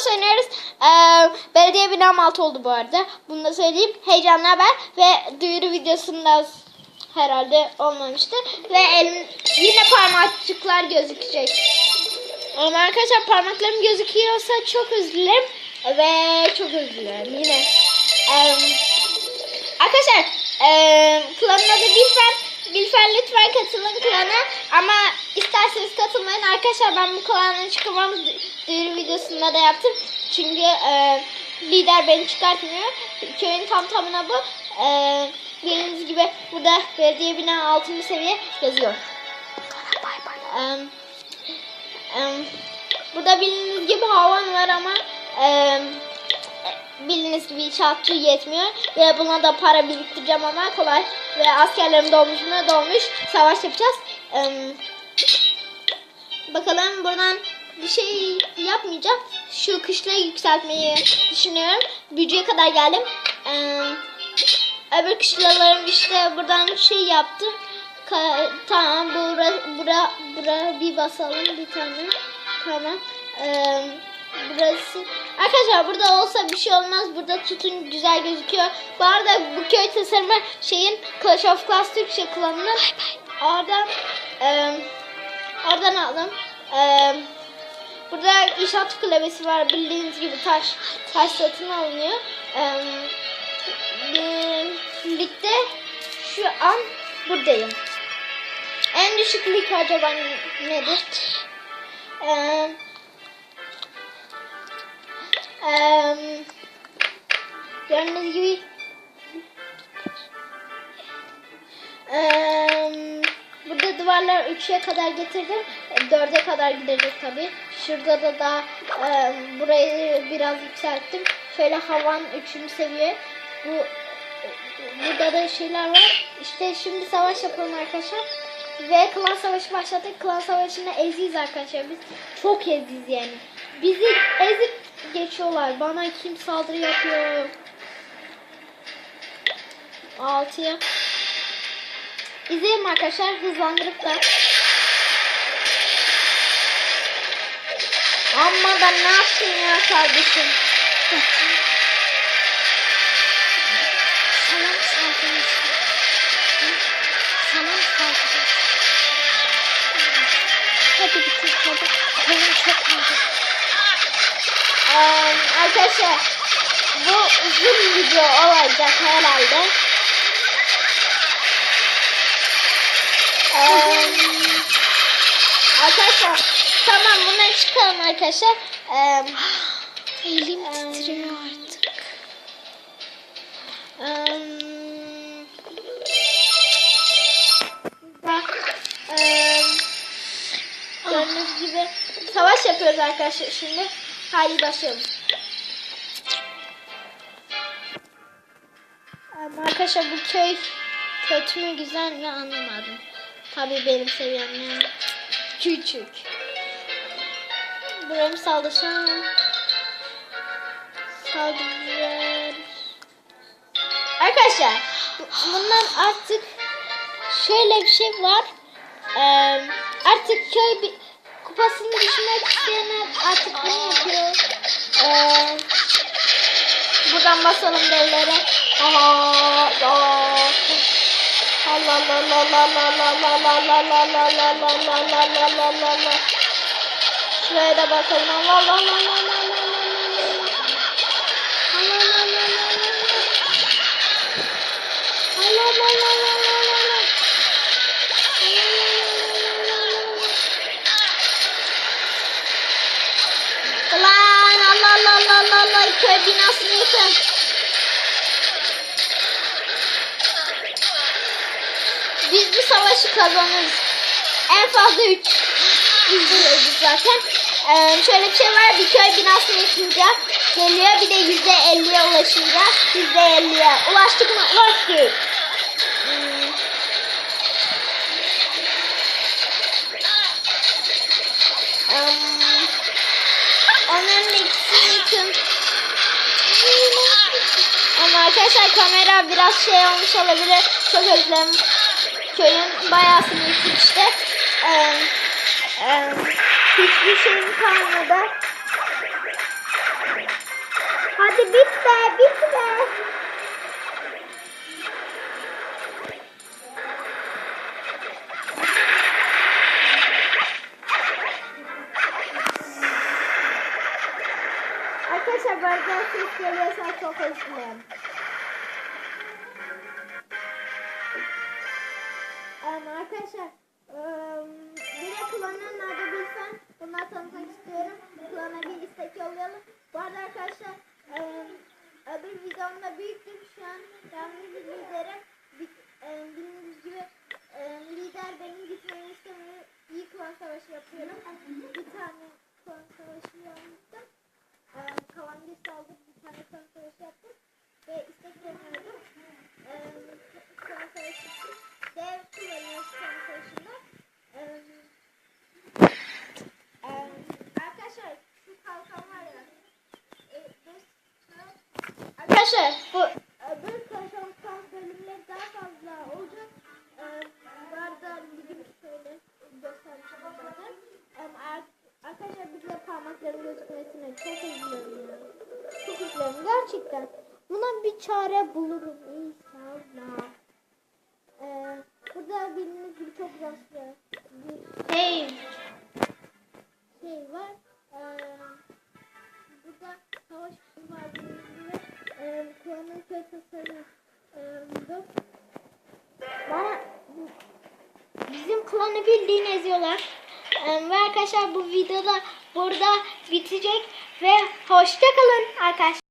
Clash oynuyoruz. Ee, belediye binam altı oldu bu arada. Bunu da söyleyeyim. Heyecanlı haber ve duyuru videosunda herhalde olmamıştı. Ve elim yine parmakçıklar gözükecek. Ama arkadaşlar parmaklarım gözüküyorsa çok dilerim. Ve çok dilerim yine. Ee, arkadaşlar ee, klanın adı Bilfen. Bilfen lütfen katılın klana. Ama isterseniz katılmayın. Arkadaşlar ben bu klanın çıkmamız duyuru videosunda da yaptım. Çünkü ee, lider beni çıkartmıyor. Köyün tam tamına bu. Ee, bildiğiniz gibi burada belediye bina 6. seviye yazıyor. Ee, Em, Burada bildiğiniz gibi havan var ama em, bildiğiniz gibi inşaatçı yetmiyor ve buna da para biriktireceğim ama kolay ve askerlerim dolmuş mu dolmuş savaş yapacağız. Em, bakalım buradan bir şey yapmayacağım. Şu kışlayı yükseltmeyi düşünüyorum. Büyücüye kadar geldim. Em, öbür kışlalarım işte buradan şey yaptı. Ka- tamam bura, bura, bura bir basalım bir tane. Tamam. Ee, burası. Arkadaşlar burada olsa bir şey olmaz. Burada tutun güzel gözüküyor. Bu arada bu köy tasarımı şeyin Clash of Clans Türkçe klanının. Oradan e, oradan aldım. E, burada inşaat kulübesi var. Bildiğiniz gibi taş taş satın alınıyor. E, birlikte şu an buradayım. En düşük lig acaba nedir? Eee eee gördüğünüz gibi eee burada duvarlar 3'e kadar getirdim. 4'e kadar gidecek tabi. Şurada da daha eee, burayı biraz yükselttim. Şöyle havan 3. seviye. Bu burada da şeyler var. İşte şimdi savaş yapalım arkadaşlar. Ve klan savaşı başladık. Klan savaşında eziyiz arkadaşlar. Biz çok eziyiz yani. Bizi ezip geçiyorlar. Bana kim saldırı yapıyor? Altıya. İzleyelim arkadaşlar. Hızlandırıp da. Amma ben ne yaptın ya kardeşim? Saldırmış? Sana mı saldırmış? Hadi bitir hadi. Benim çok kaldı. Ee, arkadaşlar bu uzun video olacak herhalde. Ee, arkadaşlar tamam bundan çıkalım arkadaşlar. Ee, Elim titriyor artık. Bak, eee, gördüğünüz gibi savaş yapıyoruz arkadaşlar şimdi. Hadi başlayalım. Arkadaşlar bu köy kötü mü güzel mi anlamadım. Tabii benim seviyem yani küçük. Buraya mı saldırsam? Saldır. Arkadaşlar bu- bundan artık şöyle bir şey var. Ee, artık köy bir kupasını düşürmek isteyenler artık bunu yapıyor. Ee, buradan basalım devlere. Aa, aa. Allah Allah Allah Allah Allah Allah Allah Allah Allah Allah Allah Allah Allah Allah Allah Şuraya da bakalım. Allah Allah Allah Allah Allah yıkın. Biz bu savaşı kazanırız. En fazla 3 izliyoruz zaten. Ee, şöyle bir şey var. Bir köy binasını yıkınca geliyor. Bir de yüzde elliye ulaşınca yüzde elliye. Ulaştık mı? Ulaştık. Arkadaşlar kamera biraz şey olmuş olabilir. Çok özlem. Köyün bayağısını yıktık işte. Ee, e, hiçbir şeyim kalmadı. bitti be. Arkadaşlar bu arada ses geliyorsa çok özür arkadaşlar um, bir de klanın nerede bilsen bunlar tanıtmak istiyorum. Klana bir istek yollayalım. Arkadaşlar bu öbür kalkan bölümleri daha fazla olacak. Um, bu arada ligim şöyle. Um, ar- arkadaşlar bize parmakların gözükmesine çok üzülüyorum. Çok üzülüyorum gerçekten. Buna bir çare bulurum inşallah. Ee, burada bildiğiniz gibi çok rastlı Bana bizim klanı bildiğin eziyorlar. Ve arkadaşlar bu videoda burada bitecek ve hoşça kalın arkadaşlar.